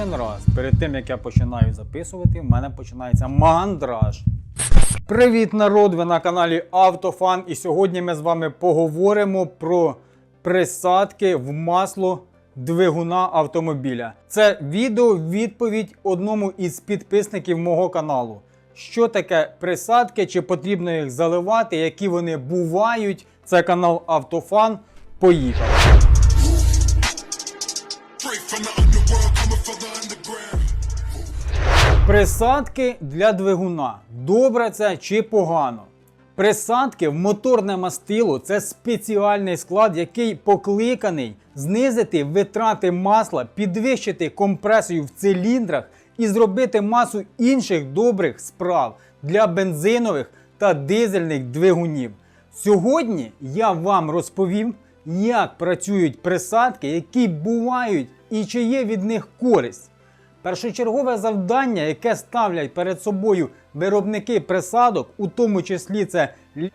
Кожен раз перед тим як я починаю записувати, в мене починається мандраж. Привіт, народ! Ви на каналі Автофан. І сьогодні ми з вами поговоримо про присадки в масло двигуна автомобіля. Це відео відповідь одному із підписників мого каналу. Що таке присадки, чи потрібно їх заливати, які вони бувають. Це канал Автофан. Поїхали! Присадки для двигуна. Добре це чи погано? Присадки в моторне мастило це спеціальний склад, який покликаний знизити витрати масла, підвищити компресію в циліндрах і зробити масу інших добрих справ для бензинових та дизельних двигунів. Сьогодні я вам розповім, як працюють присадки, які бувають і чи є від них користь. Першочергове завдання, яке ставлять перед собою виробники присадок, у тому числі це Лі,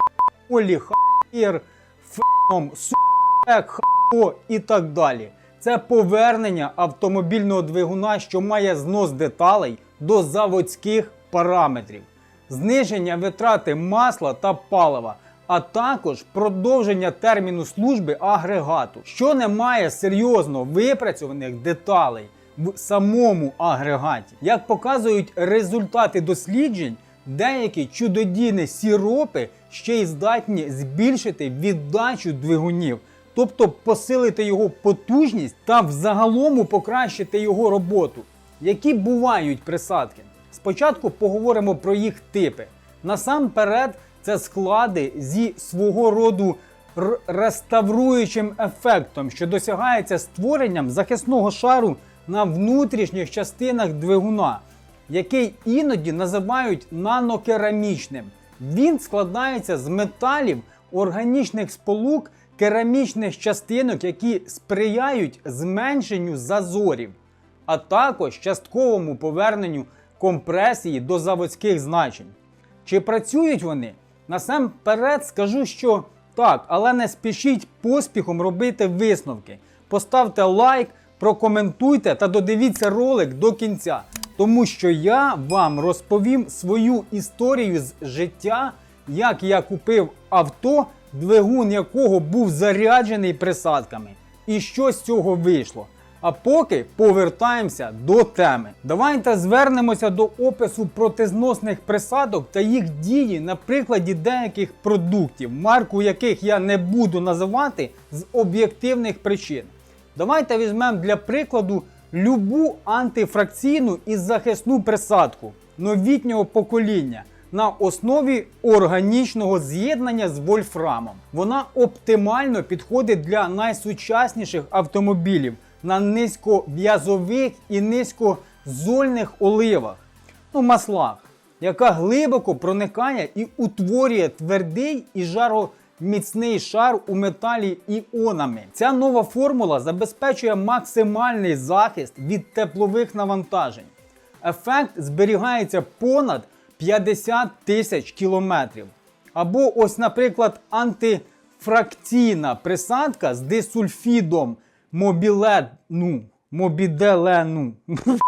Хаєр, Феном, Супек, Хо і так далі. Це повернення автомобільного двигуна, що має знос деталей до заводських параметрів, зниження витрати масла та палива, а також продовження терміну служби агрегату, що не має серйозно випрацьованих деталей в самому агрегаті. Як показують результати досліджень, деякі чудодійні сіропи ще й здатні збільшити віддачу двигунів, тобто посилити його потужність та взагалому покращити його роботу. Які бувають присадки? Спочатку поговоримо про їх типи. Насамперед, це склади зі свого роду реставруючим ефектом, що досягається створенням захисного шару на внутрішніх частинах двигуна, який іноді називають нанокерамічним. Він складається з металів, органічних сполук, керамічних частинок, які сприяють зменшенню зазорів, а також частковому поверненню компресії до заводських значень. Чи працюють вони? Насамперед скажу, що так, але не спішіть поспіхом робити висновки. Поставте лайк, прокоментуйте та додивіться ролик до кінця, тому що я вам розповім свою історію з життя, як я купив авто, двигун якого був заряджений присадками, і що з цього вийшло. А поки повертаємося до теми. Давайте звернемося до опису протизносних присадок та їх дії на прикладі деяких продуктів, марку яких я не буду називати з об'єктивних причин. Давайте візьмемо для прикладу любу антифракційну і захисну присадку новітнього покоління на основі органічного з'єднання з вольфрамом. Вона оптимально підходить для найсучасніших автомобілів на низьков'язових і низькозольних оливах, ну маслах, яка глибоко проникає і утворює твердий і жароміцний шар у металі іонами. Ця нова формула забезпечує максимальний захист від теплових навантажень. Ефект зберігається понад 50 тисяч кілометрів. Або ось, наприклад, антифракційна присадка з дисульфідом мобілену, мобіделену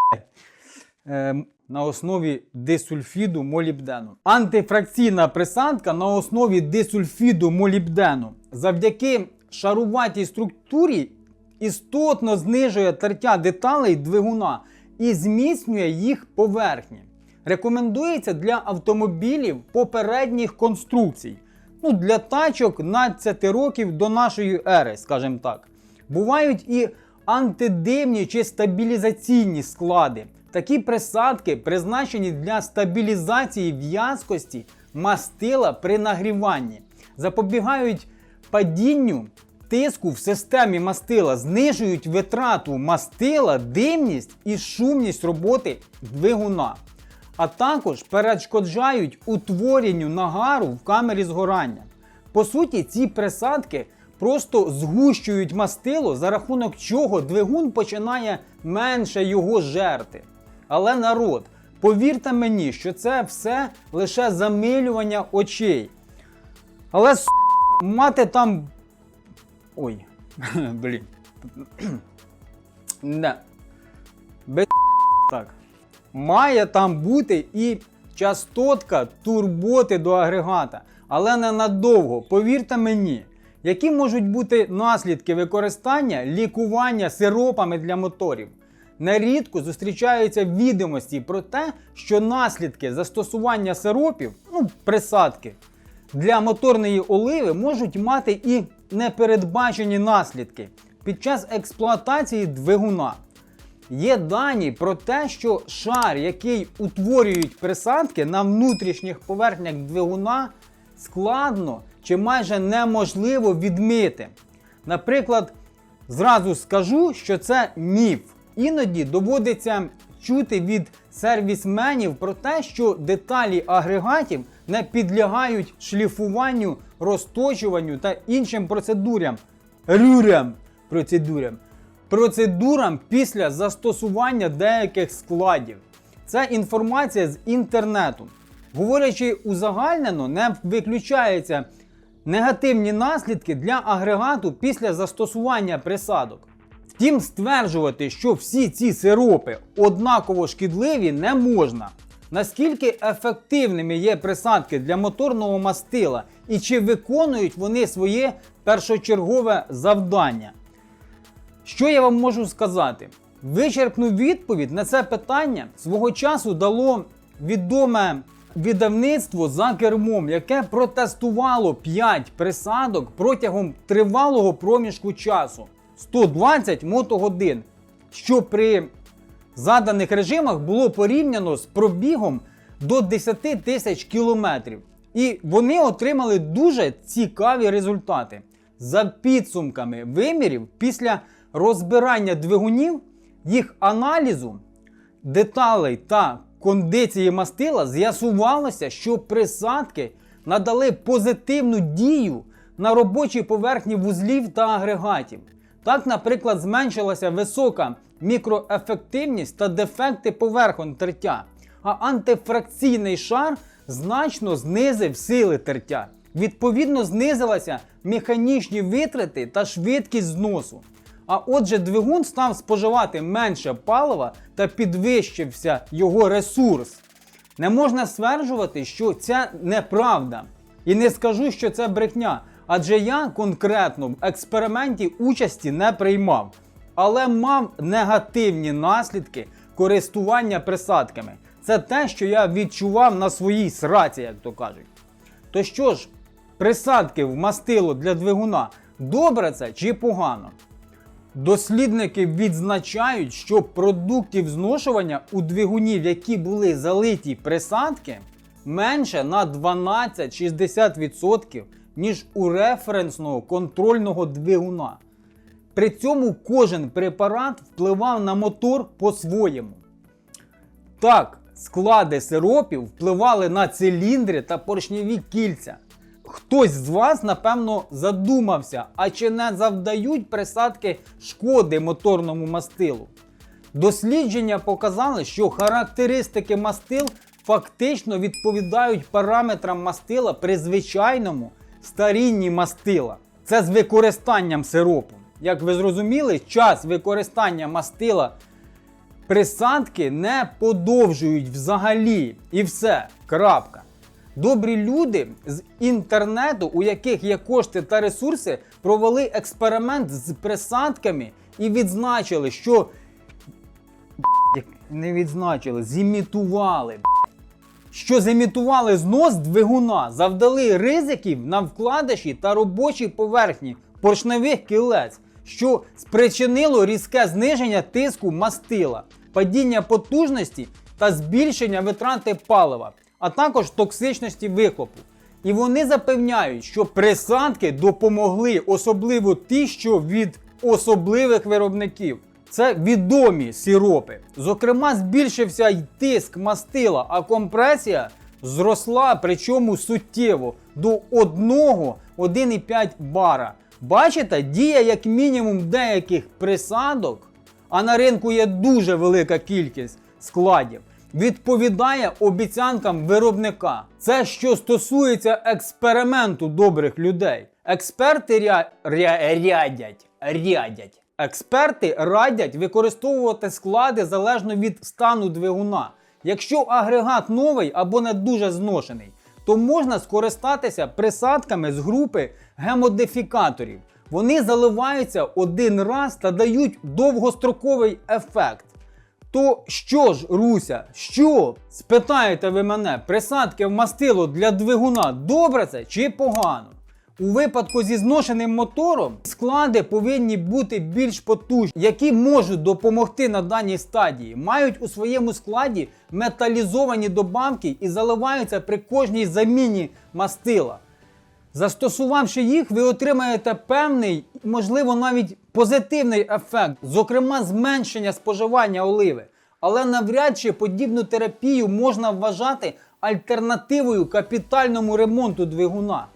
Е, на основі дисульфіду молібдену. Антифракційна присадка на основі дисульфіду молібдену завдяки шаруватій структурі істотно знижує тертя деталей двигуна і зміцнює їх поверхні. Рекомендується для автомобілів попередніх конструкцій. Ну, для тачок 15 років до нашої ери, скажімо так. Бувають і антидимні чи стабілізаційні склади. Такі присадки призначені для стабілізації в'язкості мастила при нагріванні, запобігають падінню тиску в системі мастила, знижують витрату мастила, димність і шумність роботи двигуна, а також перешкоджають утворенню нагару в камері згорання. По суті, ці присадки просто згущують мастило, за рахунок чого двигун починає менше його жерти. Але народ, повірте мені, що це все лише замилювання очей. Але с... мати там. Ой, блін. Не. Без Так. Має там бути і частотка турботи до агрегата, але не надовго. Повірте мені, які можуть бути наслідки використання лікування сиропами для моторів. Нерідко зустрічаються відомості про те, що наслідки застосування сиропів, ну, присадки, для моторної оливи можуть мати і непередбачені наслідки під час експлуатації двигуна. Є дані про те, що шар, який утворюють присадки на внутрішніх поверхнях двигуна, складно чи майже неможливо відмити. Наприклад, зразу скажу, що це міф. Іноді доводиться чути від сервісменів про те, що деталі агрегатів не підлягають шліфуванню, розточуванню та іншим процедурам. Рюрям процедурам. Процедурам після застосування деяких складів. Це інформація з інтернету. Говорячи узагальнено, не виключаються негативні наслідки для агрегату після застосування присадок. Втім, стверджувати, що всі ці сиропи однаково шкідливі, не можна. Наскільки ефективними є присадки для моторного мастила і чи виконують вони своє першочергове завдання? Що я вам можу сказати? Вичерпну відповідь на це питання свого часу дало відоме видавництво за кермом, яке протестувало 5 присадок протягом тривалого проміжку часу 120 мотогодин, що при заданих режимах було порівняно з пробігом до 10 тисяч кілометрів. І вони отримали дуже цікаві результати. За підсумками вимірів після розбирання двигунів, їх аналізу, деталей та кондиції мастила з'ясувалося, що присадки надали позитивну дію на робочій поверхні вузлів та агрегатів. Так, наприклад, зменшилася висока мікроефективність та дефекти поверхонь тертя, а антифракційний шар значно знизив сили тертя. Відповідно, знизилися механічні витрати та швидкість зносу. А отже, двигун став споживати менше палива та підвищився його ресурс. Не можна стверджувати, що це неправда. І не скажу, що це брехня, адже я конкретно в експерименті участі не приймав, але мав негативні наслідки користування присадками. Це те, що я відчував на своїй сраці, як то кажуть. То що ж, присадки в мастило для двигуна добре це чи погано? Дослідники відзначають, що продуктів зношування у двигунів, які були залиті присадки, менше на 12-60%, ніж у референсного контрольного двигуна. При цьому кожен препарат впливав на мотор по-своєму. Так, склади сиропів впливали на циліндри та поршневі кільця. Хтось з вас, напевно, задумався, а чи не завдають присадки шкоди моторному мастилу? Дослідження показали, що характеристики мастил фактично відповідають параметрам мастила при звичайному старінні мастила. Це з використанням сиропу. Як ви зрозуміли, час використання мастила присадки не подовжують взагалі. І все. Крапка. Добрі люди з інтернету, у яких є кошти та ресурси, провели експеримент з присадками і відзначили, що не відзначили, зімітували. Що зімітували знос двигуна, завдали ризиків на вкладиші та робочій поверхні поршневих кілець, що спричинило різке зниження тиску мастила, падіння потужності та збільшення витрати палива, а також токсичності вихлопу. І вони запевняють, що присадки допомогли, особливо ті, що від особливих виробників. Це відомі сиропи. Зокрема, збільшився й тиск мастила, а компресія зросла, причому суттєво до 1-1,5 бара. Бачите, дія як мінімум деяких присадок, а на ринку є дуже велика кількість складів, відповідає обіцянкам виробника. Це що стосується експерименту добрих людей. Експерти ря... Ря... рядять, рядять Експерти радять використовувати склади залежно від стану двигуна. Якщо агрегат новий або не дуже зношений, то можна скористатися присадками з групи гемодифікаторів. Вони заливаються один раз та дають довгостроковий ефект. То що ж, Руся, що? Спитаєте ви мене, присадки в мастило для двигуна добре це чи погано? У випадку зі зношеним мотором склади повинні бути більш потужні, які можуть допомогти на даній стадії. Мають у своєму складі металізовані добавки і заливаються при кожній заміні мастила. Застосувавши їх, ви отримаєте певний, можливо, навіть позитивний ефект, зокрема зменшення споживання оливи. Але навряд чи подібну терапію можна вважати альтернативою капітальному ремонту двигуна.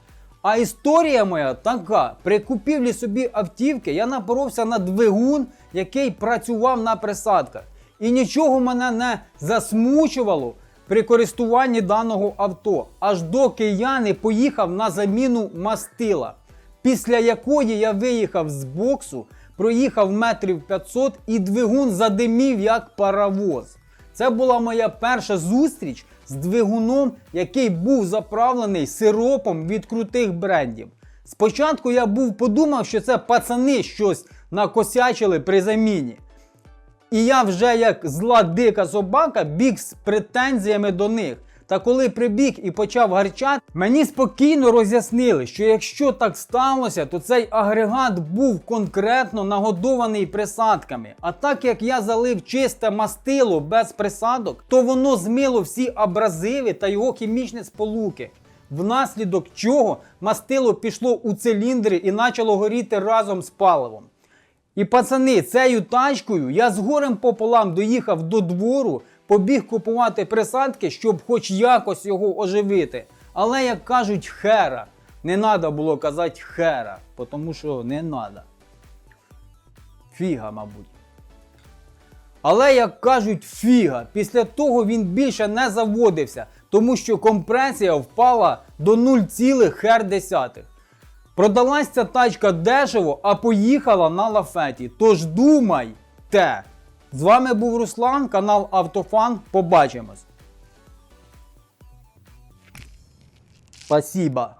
А історія моя така: при купівлі собі автівки я напоровся на двигун, який працював на присадках. І нічого мене не засмучувало при користуванні даного авто, аж доки я не поїхав на заміну мастила, після якої я виїхав з боксу, проїхав метрів 500 і двигун задимів як паровоз. Це була моя перша зустріч з двигуном, який був заправлений сиропом від крутих брендів. Спочатку я був подумав, що це пацани щось накосячили при заміні. І я вже як зла дика собака біг з претензіями до них. Та коли прибіг і почав гарчати, мені спокійно роз'яснили, що якщо так сталося, то цей агрегат був конкретно нагодований присадками. А так як я залив чисте мастило без присадок, то воно змило всі абразиви та його хімічні сполуки. Внаслідок чого мастило пішло у циліндри і почало горіти разом з паливом. І пацани, цією тачкою я з горем пополам доїхав до двору, побіг купувати присадки, щоб хоч якось його оживити. Але як кажуть, хера. Не треба було казати хера, тому що не треба. Фіга, мабуть. Але як кажуть, фіга, після того він більше не заводився, тому що компресія впала до 0,1. Продалась ця тачка дешево, а поїхала на лафеті. Тож думайте! З вами був Руслан, канал Автофан. Побачимось. Спасибо.